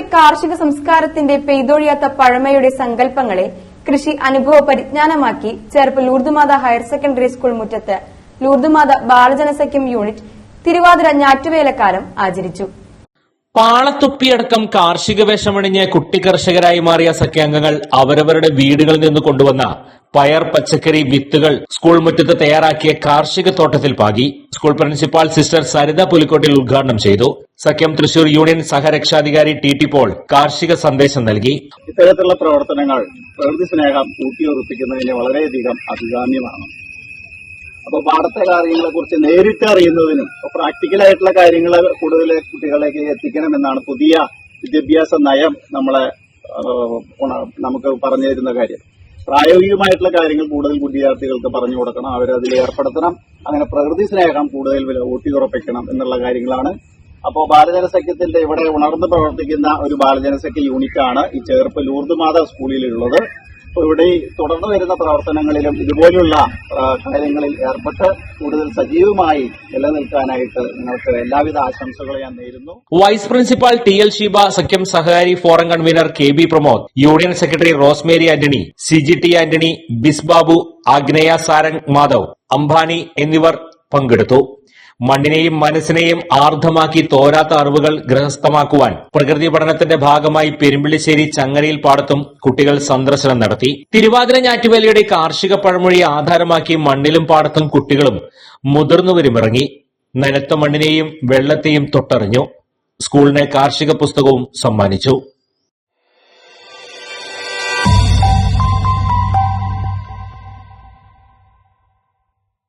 നമ്മുടെ കാർഷിക സംസ്കാരത്തിന്റെ പെയ്തൊഴിയാത്ത പഴമയുടെ സങ്കല്പങ്ങളെ കൃഷി അനുഭവ പരിജ്ഞാനമാക്കി Cherpu Lourdumatha higher secondary school മുറ്റത്ത് ലൂർദുമാത ബാലജനസഖ്യം യൂണിറ്റ് തിരുവാതിര ഞാറ്റുവേലക്കാലം ആചരിച്ചു. പാളത്തൊപ്പിയടക്കം കാർഷിക വേഷമണിഞ്ഞ് കുട്ടി കർഷകരായി മാറിയ സഖ്യാംഗങ്ങൾ അവരവരുടെ വീടുകളിൽ നിന്ന് കൊണ്ടുവന്ന പയർ പച്ചക്കറി വിത്തുകൾ സ്കൂൾ മുറ്റത്ത് തയ്യാറാക്കിയ കാർഷിക തോട്ടത്തിൽ പാകി. School principal sister Saritha Pulikottil ഉദ്ഘാടനം ചെയ്തു. സഖ്യം തൃശൂർ യൂണിയൻ സഹരക്ഷാധികാരി ടി ടി പോൾ കാർഷിക സന്ദേശം നൽകി. ഇത്തരത്തിലുള്ള പ്രവർത്തനങ്ങൾ പ്രകൃതി സ്നേഹം ഊട്ടിയുറപ്പിക്കുന്നതിന് വളരെയധികം അഭികാമ്യമാണ്. അപ്പോൾ പാഠത്തെ കാര്യങ്ങളെ കുറിച്ച് നേരിട്ട് അറിയുന്നതിനും പ്രാക്ടിക്കൽ ആയിട്ടുള്ള കാര്യങ്ങൾ കൂടുതൽ കുട്ടികളിലേക്ക് എത്തിക്കണമെന്നാണ് പുതിയ വിദ്യാഭ്യാസ നയം നമ്മളെ നമുക്ക് പറഞ്ഞു തരുന്ന കാര്യം. പ്രായോഗികമായിട്ടുള്ള കാര്യങ്ങൾ കൂടുതൽ വിദ്യാർത്ഥികൾക്ക് പറഞ്ഞു കൊടുക്കണം അവരതിൽ ഏർപ്പെടുത്തണം അങ്ങനെ പ്രകൃതി സ്നേഹം കൂടുതൽ ഊട്ടിയുറപ്പിക്കണം എന്നുള്ള കാര്യങ്ങളാണ് അപ്പോൾ ബാലജനസഖ്യത്തിന്റെ ഇവിടെ ഉണർന്ന് പ്രവർത്തിക്കുന്ന ഒരു ബാലജനസഖ്യ യൂണിറ്റ് ആണ് ഈ ചേർപ്പ് ലൂർദ് മാതാ സ്കൂളിലുള്ളത്. അപ്പോൾ ഇവിടെ തുടർന്ന് വരുന്ന പ്രവർത്തനങ്ങളിലും ഇതുപോലുള്ള ആ, കാര്യങ്ങളിൽ ഏർപ്പെട്ട് കൂടുതൽ സജീവമായി നിലനിൽക്കാനായിട്ട് നിങ്ങൾക്ക് എല്ലാവിധ ആശംസകളും ഞാൻ നേരുന്നു. Vice principal T L Sheeba സഖ്യം സഹകാരി forum convener K B Pramod union secretary Rosemary Antony C G T Antony ബിസ് ബാബു ആഗ്നേയ സാരംഗ് മാധവ് അംബാനി എന്നിവർ പങ്കെടുത്തു. മണ്ണിനെയും മനസ്സിനെയും ആർദ്ധമാക്കി തോരാത്ത അറിവുകൾ ഗൃഹസ്ഥമാക്കുവാൻ പ്രകൃതി പഠനത്തിന്റെ ഭാഗമായി പെരുമ്പിളിശ്ശേരി ചങ്ങരയിൽ പാടത്തും കുട്ടികൾ സന്ദർശനം നടത്തി. തിരുവാതിര ഞാറ്റുവേലയുടെ കാർഷിക പഴമൊഴി ആധാരമാക്കി മണ്ണിലും പാടത്തും കുട്ടികളും മുതിർന്നവരും ഇറങ്ങി. നനത്ത മണ്ണിനെയും വെള്ളത്തെയും തൊട്ടറിഞ്ഞു. സ്കൂളിനെ കാർഷിക പുസ്തകവും സമ്മാനിച്ചു.